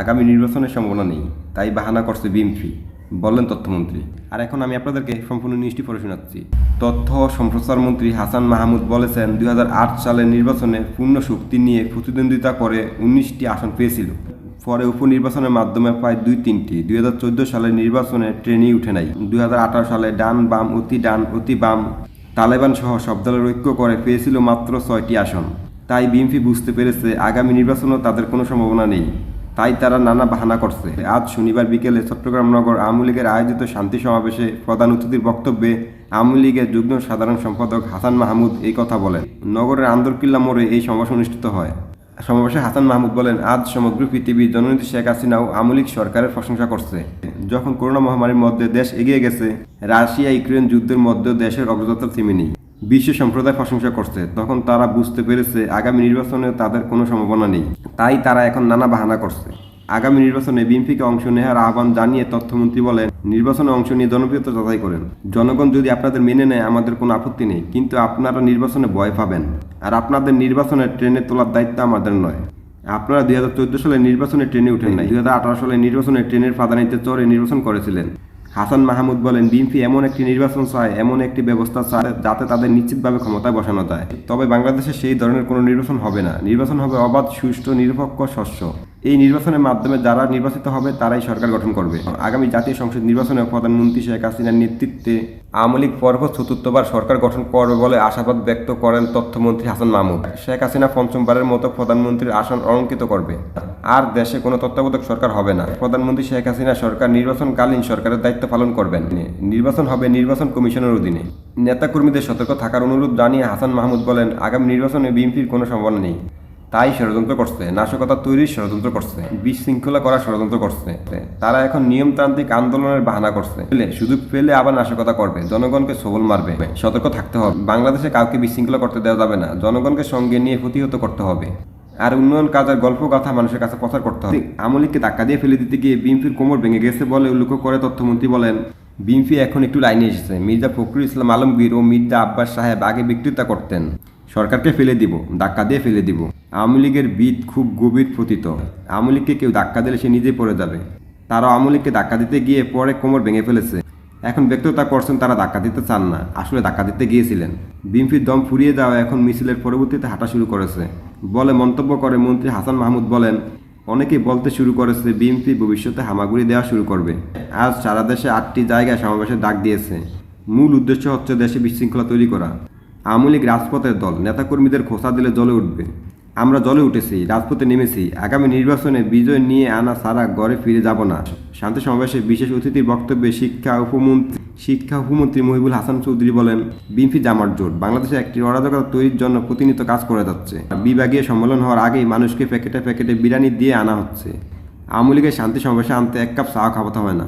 আগামী নির্বাচনের সম্ভাবনা নেই, তাই বাহানা করছে বিএমপি বললেন তথ্যমন্ত্রী। আর এখন আমি আপনাদেরকে সম্পূর্ণ নিউজটি পড়ে শোনাচ্ছি। তথ্য ও সম্প্রচার মন্ত্রী হাসান মাহমুদ বলেছেন, দুই হাজার আট সালের নির্বাচনে পূর্ণ শক্তি নিয়ে প্রতিদ্বন্দ্বিতা করে উনিশটি আসন পেয়েছিল। পরে উপনির্বাচনের মাধ্যমে প্রায় দুই তিনটি দুই হাজার চোদ্দ সালের নির্বাচনে ট্রেনই উঠে নাই। দুই হাজার আঠারো সালে ডান বাম, অতি ডান, অতি বাম তালেবান সহ সব দলের ঐক্য করে পেয়েছিল মাত্র ছয়টি আসন। তাই বিএনপি বুঝতে পেরেছে, আগামী নির্বাচনেও তাদের কোনো সম্ভাবনা নেই। তাই তারা নানা বাহানা করছে। আজ শনিবার বিকেলে চট্টগ্রাম নগর আওয়ামী লীগের আয়োজিত শান্তি সমাবেশে প্রধান অতিথির বক্তব্যে আওয়ামী লীগের যুগ্ম সাধারণ সম্পাদক হাসান মাহমুদ এই কথা বলেন। নগরের আন্দরকিল্লা মোড়ে এই সমাবেশ অনুষ্ঠিত হয়। সমাবেশে হাসান মাহমুদ বলেন, আজ সমগ্র পৃথিবীর জননীতি শেখ হাসিনাও আওয়ামী লীগ সরকারের প্রশংসা করছে। যখন করোনা মহামারীর মধ্যে দেশ এগিয়ে গেছে রাশিয়া ইউক্রেন যুদ্ধের মধ্যেও দেশের অগ্রযাত্রা থেমেনি বিশ্ব সম্প্রদায় প্রশংসা করছে। তখন তারা বুঝতে পেরেছে আগামী নির্বাচনে তাদের কোনো সম্ভাবনা নেই। তাই তারা এখন নানা বাহানা করছে। আগামী নির্বাচনে বিএনপিকে অংশ নেওয়ার আহ্বান জানিয়ে তথ্যমন্ত্রী বলেন, নির্বাচনে অংশ নিয়ে জনপ্রিয়তা যাচাই করেন। জনগণ যদি আপনাদের মেনে নেয়, আমাদের কোনো আপত্তি নেই, কিন্তু আপনারা নির্বাচনে ভয় পাবেন। আর আপনাদের নির্বাচনে ট্রেনে তোলার দায়িত্ব আমাদের নয়। আপনারা দুই হাজার চোদ্দ সালে নির্বাচনে ট্রেনে উঠেন নাই। দুই হাজার আঠারো সালে নির্বাচনে ট্রেনের ফাদানিতে চড়ে নির্বাচন করেছিলেন। হাসান মাহমুদ বলেন, বিএনপি এমন একটি নির্বাচন চায়, এমন একটি ব্যবস্থা চায় যাতে তাদের নিশ্চিতভাবে ক্ষমতায় বসানো যায়। তবে বাংলাদেশে সেই ধরনের কোনো নির্বাচন হবে না। নির্বাচন হবে অবাধ, সুষ্ঠু, নিরপেক্ষ, স্বচ্ছ। এই নির্বাচনের মাধ্যমে যারা নির্বাচিত হবে, তারাই সরকার গঠন করবে। আগামী জাতীয় সংসদ নির্বাচনে প্রধানমন্ত্রী শেখ হাসিনার নেতৃত্বে আওয়ামী লীগ পর্ব চতুর্থবার সরকার গঠন করবে বলে আশাবাদ ব্যক্ত করেন তথ্যমন্ত্রী হাসান মাহমুদ। শেখ হাসিনা পঞ্চমবারের মতো প্রধানমন্ত্রীর আসন অলঙ্কিত করবে। আর দেশে কোনো তত্ত্বাবধায়ক সরকার হবে না। প্রধানমন্ত্রী শেখ হাসিনা সরকার নির্বাচনকালীন সরকারের দায়িত্ব পালন করবেন। নির্বাচন হবে নির্বাচন কমিশনের অধীনে। নেতাকর্মীদের সতর্ক থাকার অনুরোধ জানিয়ে হাসান মাহমুদ বলেন, আগামী নির্বাচনে বিএনপির কোনো সম্ভাবনা নেই। তাই ষড়যন্ত্র করছে, নাশকতা তৈরির ষড়যন্ত্র করছে, বিশৃঙ্খলা করার ষড়যন্ত্র করছে। তারা এখন নিয়মতান্ত্রিক আন্দোলনের বাহানা করছে। সুযোগ পেলে আবার নাশকতা করবে, জনগণকে সবল মারবে। সতর্ক থাকতে হবে। বাংলাদেশে কাউকে বিশৃঙ্খলা করতে দেওয়া যাবে না, জনগণকে সঙ্গে নিয়ে প্রতিহত করতে হবে। আর উন্নয়ন কাজের গল্প কথা মানুষের কাছে প্রচার করতে হবে। আমলিককে ধাক্কা দিয়ে ফেলে দিতে গিয়ে বিএনপির কোমর ভেঙে গেছে বলে উল্লেখ করে তথ্যমন্ত্রী বলেন। বিএনপি এখন একটু লাইনে এসেছে। মির্জা ফখরুল ইসলাম আলমগীর ও মির্জা আব্বাস সাহেব আগে বিক্রেতা করতেন। সরকারকে ফেলে দিব ধাক্কা দিয়ে ফেলে দিব। আওয়ামী লীগের বিদ খুব গভীর পতিত। আওয়ামী লীগকে কেউ ধাক্কা দিলে সে নিজে পড়ে যাবে। তারা আওয়ামী লীগকে ধাক্কা দিতে গিয়ে পরে কোমর ভেঙে ফেলেছে। এখন ব্যক্ততা করছেন তারা ধাক্কা দিতে চান না। আসলে ধাক্কা দিতে গিয়েছিলেন। বিএনপির দম ফুরিয়ে যাওয়া এখন মিছিলের পরবর্তীতে হাঁটা শুরু করেছে। বলে মন্তব্য করে মন্ত্রী হাসান মাহমুদ বলেন, অনেকেই বলতে শুরু করেছে বিএনপি ভবিষ্যতে হামাগুড়ি দেওয়া শুরু করবে। আজ সারা দেশে আটটি জায়গায় সমাবেশের ডাক দিয়েছে। মূল উদ্দেশ্য হচ্ছে দেশে বিশৃঙ্খলা তৈরি করা। আওয়ামী লীগ রাজপথের দল, নেতাকর্মীদের খোসা দিলে জলে উঠবে। আমরা জলে উঠেছি, রাজপথে নেমেছি। আগামী নির্বাচনে বিজয় নিয়ে আনা সারা ঘরে ফিরে যাব না। শান্তি সমাবেশে বিশেষ অতিথির বক্তব্যে শিক্ষা উপমন্ত্রী শিক্ষা উপমন্ত্রী মহিবুল হাসান চৌধুরী বলেন, বিএনপি জামার জোট বাংলাদেশে একটি অরাজকতা তৈরির জন্য প্রতিনিয়ত কাজ করে যাচ্ছে। বিভাগীয় সম্মেলন হওয়ার আগেই মানুষকে প্যাকেটে প্যাকেটে বিরিয়ানি দিয়ে আনা হচ্ছে। আওয়ামী লীগের শান্তি সমাবেশে আনতে এক কাপ চা খাওয়াতে হয় না।